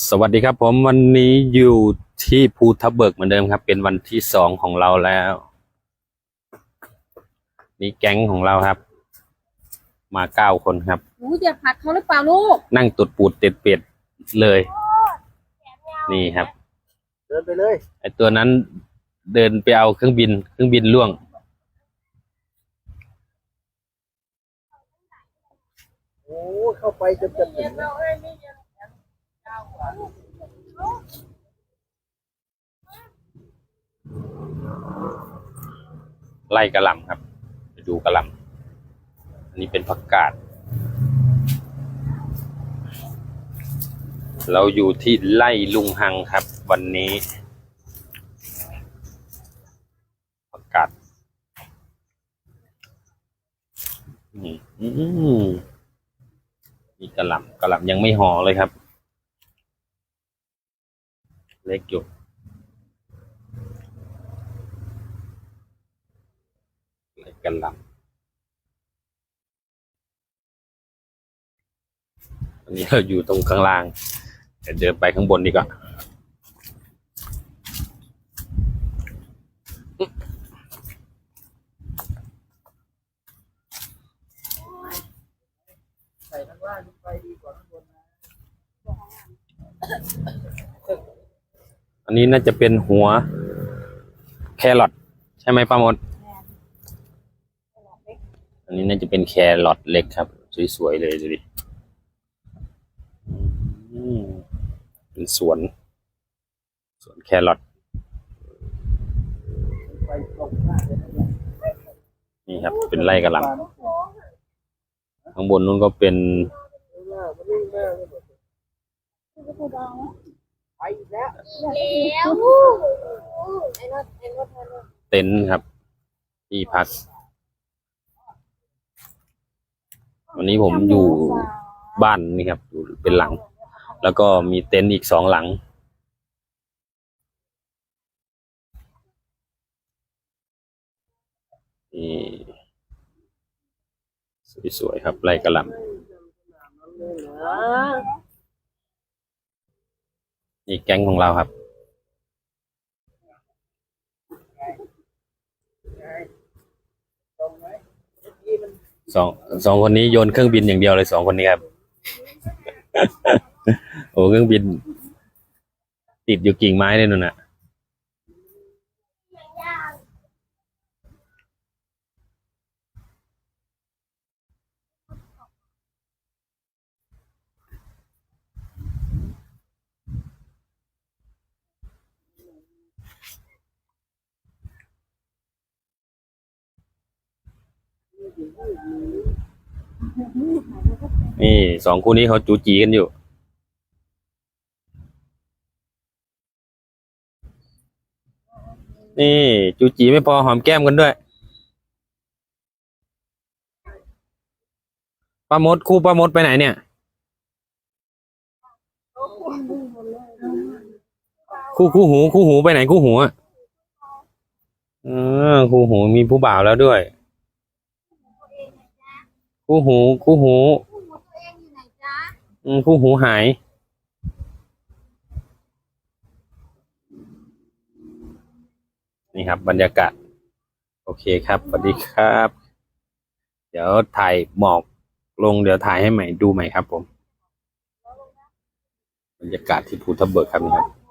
สวัสดีครับผมวันนี้อยู่ที่ภูทับเบิกเหมือนเดิมครับ เป็นวันที่สองของเราแล้ว นี่แก๊งของเราครับ มาเก้าคนครับหนูจะผลักเขาหรือเปล่าลูก นั่งตุดปูดเต็ดเป็ดเลย นี่ครับ เดินไปเลยไอตัวนั้นเดินไปเอาเครื่องบิน เครื่องบินล่วง โอ้เข้าไปจนจะถึง ไล่กระลำครับ ไปดูกระลำอันนี้เป็นผักกาด เราอยู่ที่ไล่ลุงหังครับ วันนี้ผักกาดนี่อืมมีกระลำกระลำยังไม่ห่อเลยครับ เล็กอยู่เล็กกระลำอันนี้เราอยู่ตรงข้างล่าง เดี๋ยวเดินไปข้างบนดีกว่าใส่ข้างล่างไปดีกว่าข้างบนนะ นนี้น่าจะเป็นหัว แครอทใช่ไหมป้ามด อันนี้น่าจะเป็นแครอทเล็กครับ สวยๆเลยดูดิเป็นสวน สวนแครอทนี่ครับ เป็นไร่กระหล่ำน้ำโขงข้างบนนู้นก็เป็น ไปอีกแล้วแล้วไอ้รถไอ้รถไอ้รถเต็นท์ครับที่พัก วันนี้ผมอยู่บ้านนี่ครับอยู่เป็นหลัง แล้วก็มีเต็นท์อีกสองหลัง นี่สวยๆครับไร่กระหล่ำ อีกแก๊งของเราครับ สองสองคนนี้โยนเครื่องบินอย่างเดียวเลยสองคนนี้ครับ โอ้เครื่องบิน ติดอยู่กิ่งไม้เลยนู่นน่ะ นี่สองคู่นี้เขาจูจีกันอยู่ นี่จูจีไม่พอหอมแก้มกันด้วยป้ามดคู่ป้ามดไปไหนเนี่ย คู่คู่หู คู่หูไปไหนคู่หูอะเออคู่หูมีผู้บ่าวแล้วด้วย คู่หูคู่หูตัวเองอยู่ไหนจ๊ะอืมคู่หูหาย นี่ครับ บรรยากาศ โอเคครับสวัสดีครับ เดี๋ยวถ่ายหมอกลงเดี๋ยวถ่ายให้ใหม่ดูใหม่ครับผม บรรยากาศที่ภูทับเบิกครับนี่ครับ